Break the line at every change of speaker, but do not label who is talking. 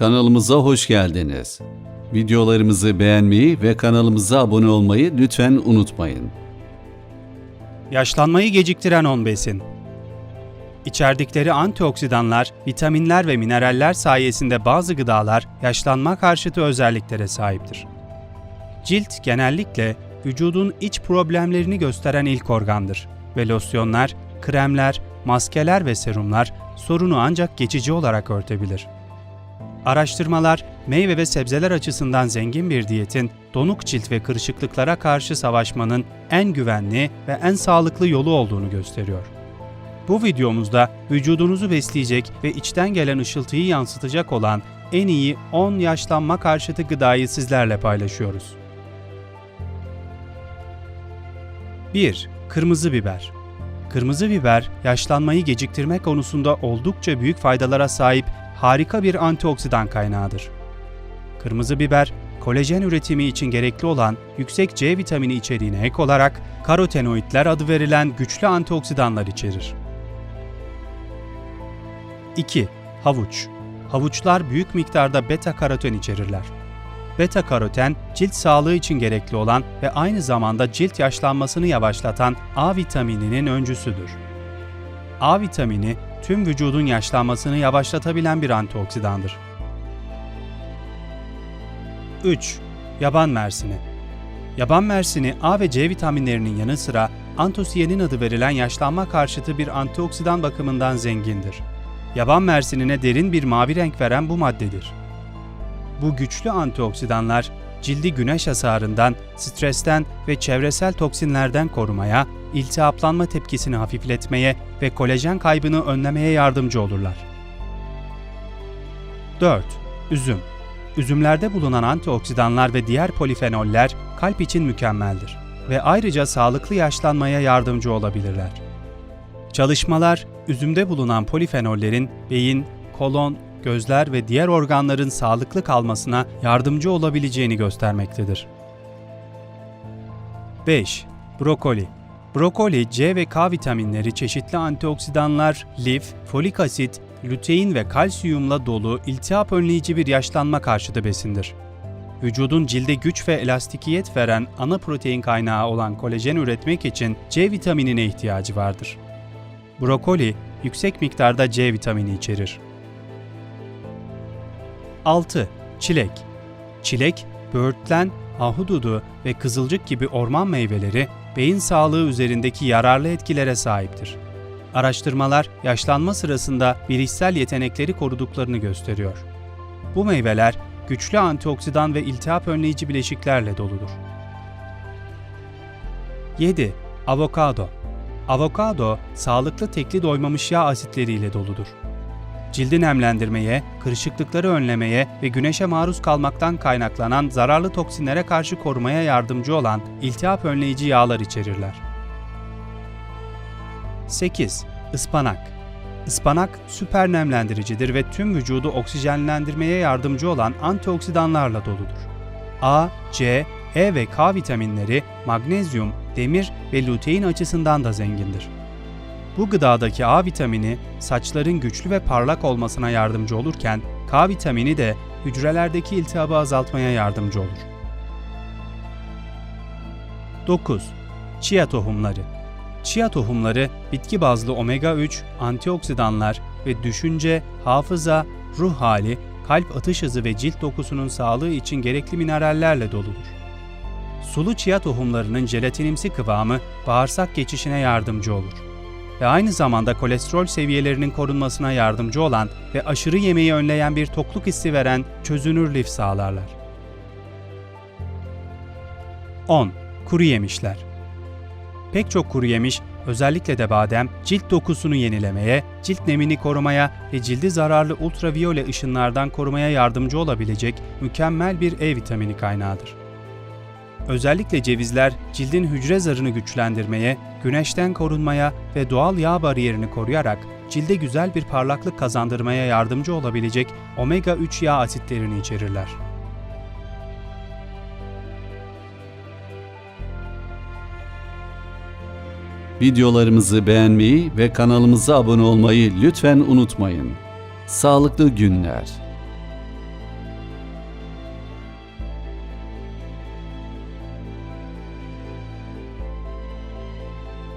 Kanalımıza hoş geldiniz. Videolarımızı beğenmeyi ve kanalımıza abone olmayı lütfen unutmayın.
Yaşlanmayı geciktiren 10 besin. İçerdikleri antioksidanlar, vitaminler ve mineraller sayesinde bazı gıdalar yaşlanma karşıtı özelliklere sahiptir. Cilt genellikle vücudun iç problemlerini gösteren ilk organdır ve losyonlar, kremler, maskeler ve serumlar sorunu ancak geçici olarak örtebilir. Araştırmalar, meyve ve sebzeler açısından zengin bir diyetin donuk cilt ve kırışıklıklara karşı savaşmanın en güvenli ve en sağlıklı yolu olduğunu gösteriyor. Bu videomuzda vücudunuzu besleyecek ve içten gelen ışıltıyı yansıtacak olan en iyi 10 yaşlanma karşıtı gıdayı sizlerle paylaşıyoruz. 1. Kırmızı biber. Kırmızı biber, yaşlanmayı geciktirme konusunda oldukça büyük faydalara sahip harika bir antioksidan kaynağıdır. Kırmızı biber, kolajen üretimi için gerekli olan yüksek C vitamini içeriğine ek olarak karotenoidler adı verilen güçlü antioksidanlar içerir. 2. Havuç. Havuçlar büyük miktarda beta karoten içerirler. Beta karoten, cilt sağlığı için gerekli olan ve aynı zamanda cilt yaşlanmasını yavaşlatan A vitamininin öncüsüdür. A vitamini tüm vücudun yaşlanmasını yavaşlatabilen bir antioksidandır. 3. Yaban mersini. Yaban mersini A ve C vitaminlerinin yanı sıra antosiyenin adı verilen yaşlanma karşıtı bir antioksidan bakımından zengindir. Yaban mersinine derin bir mavi renk veren bu maddedir. Bu güçlü antioksidanlar cildi güneş hasarından, stresten ve çevresel toksinlerden korumaya, iltihaplanma tepkisini hafifletmeye ve kolajen kaybını önlemeye yardımcı olurlar. 4. Üzüm Üzümlerde bulunan antioksidanlar ve diğer polifenoller kalp için mükemmeldir ve ayrıca sağlıklı yaşlanmaya yardımcı olabilirler. Çalışmalar, üzümde bulunan polifenollerin beyin, kolon, gözler ve diğer organların sağlıklı kalmasına yardımcı olabileceğini göstermektedir. 5. Brokoli Brokoli, C ve K vitaminleri, çeşitli antioksidanlar, lif, folik asit, lütein ve kalsiyumla dolu iltihap önleyici bir yaşlanma karşıtı besindir. Vücudun cilde güç ve elastikiyet veren ana protein kaynağı olan kolajen üretmek için C vitaminine ihtiyacı vardır. Brokoli, yüksek miktarda C vitamini içerir. 6. Çilek Çilek, böğürtlen, ahududu ve kızılcık gibi orman meyveleri beyin sağlığı üzerindeki yararlı etkilere sahiptir. Araştırmalar yaşlanma sırasında bilişsel yetenekleri koruduklarını gösteriyor. Bu meyveler güçlü antioksidan ve iltihap önleyici bileşiklerle doludur. 7. Avokado Avokado, sağlıklı tekli doymamış yağ asitleriyle doludur. Cildi nemlendirmeye, kırışıklıkları önlemeye ve güneşe maruz kalmaktan kaynaklanan zararlı toksinlere karşı korumaya yardımcı olan iltihap önleyici yağlar içerirler. 8. Ispanak Ispanak süper nemlendiricidir ve tüm vücudu oksijenlendirmeye yardımcı olan antioksidanlarla doludur. A, C, E ve K vitaminleri magnezyum, demir ve lutein açısından da zengindir. Bu gıdadaki A vitamini saçların güçlü ve parlak olmasına yardımcı olurken K vitamini de hücrelerdeki iltihabı azaltmaya yardımcı olur. 9. Chia tohumları Chia tohumları bitki bazlı omega 3, antioksidanlar ve düşünce, hafıza, ruh hali, kalp atış hızı ve cilt dokusunun sağlığı için gerekli minerallerle doludur. Sulu chia tohumlarının jelatinimsi kıvamı bağırsak geçişine yardımcı olur ve aynı zamanda kolesterol seviyelerinin korunmasına yardımcı olan ve aşırı yemeği önleyen bir tokluk hissi veren çözünür lif sağlarlar. 10. Kuru yemişler Pek çok kuru yemiş, özellikle de badem, cilt dokusunu yenilemeye, cilt nemini korumaya ve cildi zararlı ultraviyole ışınlardan korumaya yardımcı olabilecek mükemmel bir E vitamini kaynağıdır. Özellikle cevizler cildin hücre zarını güçlendirmeye, güneşten korunmaya ve doğal yağ bariyerini koruyarak cilde güzel bir parlaklık kazandırmaya yardımcı olabilecek omega 3 yağ asitlerini içerirler.
Videolarımızı beğenmeyi ve kanalımıza abone olmayı lütfen unutmayın. Sağlıklı günler.